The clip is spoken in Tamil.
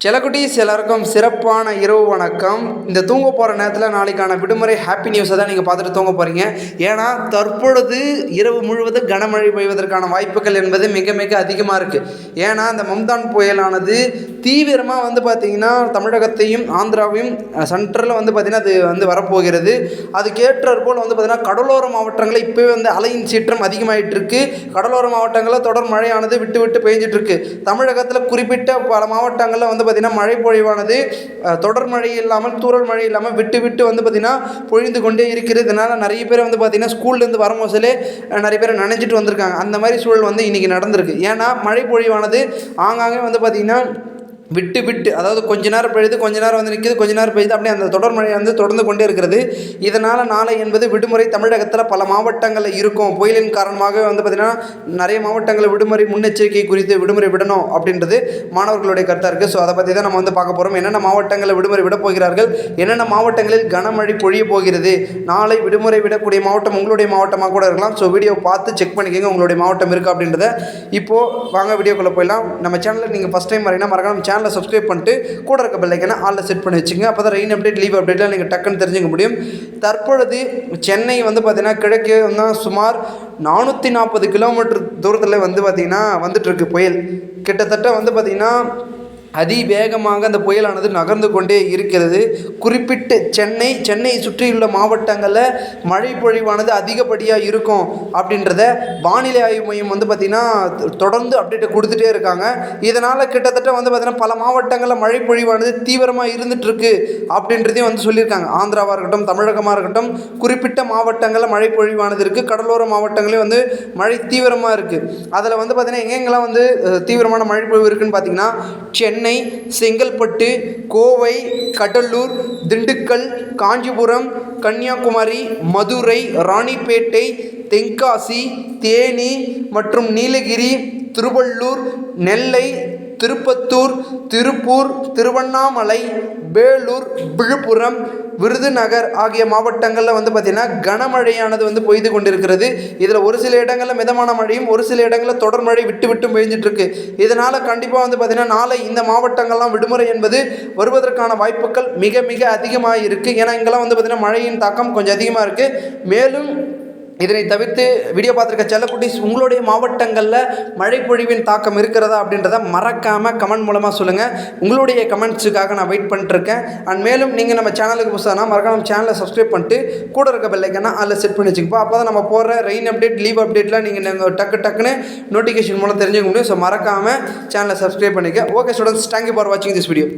செலக்குட்டீஸ் எல்லாருக்கும் சிறப்பான இரவு வணக்கம். இந்த தூங்க போகிற நேரத்தில் நாளைக்கான விடுமுறை ஹாப்பி நியூஸை தான் நீங்கள் பார்த்துட்டு தூங்க போகிறீங்க ஏன்னா தற்பொழுது இரவு முழுவதும் கனமழை பெய்வதற்கான வாய்ப்புகள் என்பது மிக மிக அதிகமாக இருக்குது ஏன்னா அந்த மம்தான் புயலானது தீவிரமாக வந்து பார்த்திங்கன்னா தமிழகத்தையும் ஆந்திராவையும் சென்ட்ரலில் வந்து பார்த்திங்கன்னா அது வந்து வரப்போகிறது. அதுக்கேற்றாற் போல் வந்து பார்த்திங்கன்னா கடலோர மாவட்டங்களில் இப்போவே வந்து அலையின் சீற்றம் அதிகமாகிட்டு இருக்கு. கடலோர மாவட்டங்களில் தொடர் மழையானது விட்டு விட்டு பெஞ்சிட்ருக்கு தமிழகத்தில் குறிப்பிட்ட பல மாவட்டங்களில் வந்து பார்த்திங்கன்னா மழை பொழிவானது. தொடர் மழை இல்லாமல் தூரல் மழை இல்லாமல் விட்டு விட்டு வந்து பார்த்திங்கன்னா பொழிந்து கொண்டே இருக்கிறது இதனால் நிறைய பேர் வந்து பார்த்திங்கன்னா ஸ்கூல்லேருந்து வரும் போதிலே நிறைய பேர் நனைஞ்சிட்டு வந்திருக்காங்க. அந்த மாதிரி சூழல் வந்து இன்றைக்கி நடந்திருக்கு. ஏன்னா மழை பொழிவானது ஆங்காங்கே வந்து பார்த்திங்கன்னா விட்டு விட்டு அதாவது கொஞ்ச நேரம் பெய்யுது கொஞ்ச நேரம் வந்து நிற்கிது கொஞ்ச நேரம் பெய்யுது அப்படியே அந்த தொடர் மழை வந்து தொடர்ந்து கொண்டே இருக்கிறது. இதனால் நாளை என்பது விடுமுறை தமிழகத்தில் பல மாவட்டங்களில் இருக்கும். புயலின் காரணமாக வந்து பார்த்திங்கன்னா நிறைய மாவட்டங்களில் விடுமுறை முன்னெச்சரிக்கை குறித்து விடுமுறை விடணும் அப்படின்றது மாணவர்களுடைய கருத்தாக இருக்குது ஸோ அதை பற்றி தான் நம்ம வந்து பார்க்க போகிறோம் என்னென்ன மாவட்டங்களில் விடுமுறை விட போகிறார்கள்? என்னென்ன மாவட்டங்களில் கனமழை பொழிய போகிறது? நாளை விடுமுறை விடக்கூடிய மாவட்டம் உங்களுடைய மாவட்டமாக கூட இருக்கலாம். ஸோ வீடியோ பார்த்து செக் பண்ணிக்கோங்க உங்களுடைய மாவட்டம் இருக்குது அப்படின்றத. இப்போது வாங்க வீடியோக்குள்ளே போயிடலாம். நம்ம சேனலில் நீங்கள் ஃபஸ்ட் டைம் வரீங்கன்னா மறக்காம சேனல் சப்ஸ்கிரைப் பண்ணிட்டு கூட இருக்க பெல்லைக்கான ஆளில் செட் பண்ணி வச்சுங்க. அப்போ தான் ரெயின் அப்டேட் லீவ் அப்டேட்லாம் நீங்கள் டக்குன்னு தெரிஞ்சுக்க முடியும். தற்பொழுது சென்னை வந்து பார்த்திங்கன்னா கிழக்கே வந்து சுமார் நானூற்றி நாற்பது கிலோமீட்டர் தூரத்தில் வந்து பார்த்திங்கன்னா வந்துட்டுருக்கு புயல். கிட்டத்தட்ட வந்து பார்த்திங்கன்னா அதிவேகமாக அந்த புயலானது நகர்ந்து கொண்டே இருக்கிறது. குறிப்பிட்டு சென்னை சென்னை சுற்றியுள்ள மாவட்டங்களில் மழை பொழிவானது அதிகப்படியாக இருக்கும் அப்படின்றத வானிலை ஆய்வு மையம் வந்து பார்த்திங்கன்னா தொடர்ந்து அப்டேட்டை கொடுத்துட்டே இருக்காங்க. இதனால் கிட்டத்தட்ட வந்து பார்த்திங்கன்னா பல மாவட்டங்களில் மழை பொழிவானது தீவிரமாக இருந்துகிட்ருக்கு அப்படின்றதையும் வந்து சொல்லியிருக்காங்க. ஆந்திராவாக இருக்கட்டும் தமிழகமாக இருக்கட்டும் குறிப்பிட்ட மாவட்டங்களில் மழை பொழிவானது இருக்குது கடலோர மாவட்டங்களே வந்து மழை தீவிரமாக இருக்குது அதில் வந்து பார்த்திங்கன்னா எங்கெங்கெல்லாம் வந்து தீவிரமான மழை பொழிவு இருக்குன்னு பார்த்தீங்கன்னா சென்னை செங்கல்பட்டு கோவை கடலூர் திண்டுக்கல் காஞ்சிபுரம் கன்னியாகுமரி மதுரை ராணிப்பேட்டை தென்காசி தேனி மற்றும் நீலகிரி திருவள்ளூர் நெல்லை திருப்பத்தூர் திருப்பூர் திருவண்ணாமலை வேலூர் விழுப்புரம் விருதுநகர் ஆகிய மாவட்டங்களில் வந்து பார்த்திங்கன்னா கனமழையானது வந்து பெய்து கொண்டிருக்கிறது. இதில் ஒரு சில இடங்களில் மிதமான மழையும் ஒரு சில இடங்களில் தொடர் மழை விட்டு விட்டு பெய்ஞ்சிட்ருக்கு. இதனால் கண்டிப்பாக வந்து பார்த்திங்கன்னா நாளை இந்த மாவட்டங்கள்லாம் விடுமுறை என்பது வருவதற்கான வாய்ப்புகள் மிக மிக அதிகமாக இருக்குது ஏன்னா இங்கெல்லாம் வந்து பார்த்திங்கன்னா மழையின் தாக்கம் கொஞ்சம் அதிகமாக இருக்குது மேலும் இதனை தவிர்த்து வீடியோ பார்த்துருக்க செல்லக்குட்டிஸ் உங்களுடைய மாவட்டங்களில் மழைப்பொழிவின் தாக்கம் இருக்கிறதா அப்படின்றத மறக்காமல் கமெண்ட் மூலமாக சொல்லுங்கள் உங்களுடைய கமெண்ட்ஸுக்காக நான் வெயிட் பண்ணிட்டுருக்கேன். அண்ட் மேலும் நீங்கள் நம்ம சேனலுக்கு புதுசானா மறக்காம சேனலை சப்ஸ்கிரைப் பண்ணிட்டு கூட இருக்க பெல்லைக்கான அதில் செட் பண்ணி வச்சுக்கப்போ. அப்போ தான் நம்ம போகிற ரெயின் அப்டேட் லீவ் அப்டேட்லாம் நீங்கள் டக்கு டக்குன்னு நோட்டிஃபிகேஷன் மூலம் தெரிஞ்சுக்க முடியும். ஸோ மறக்காமல் சேனலை சப்ஸ்கிரைப் பண்ணிக்க. Okay students thank you for வாட்சிங் திஸ் வீடியோ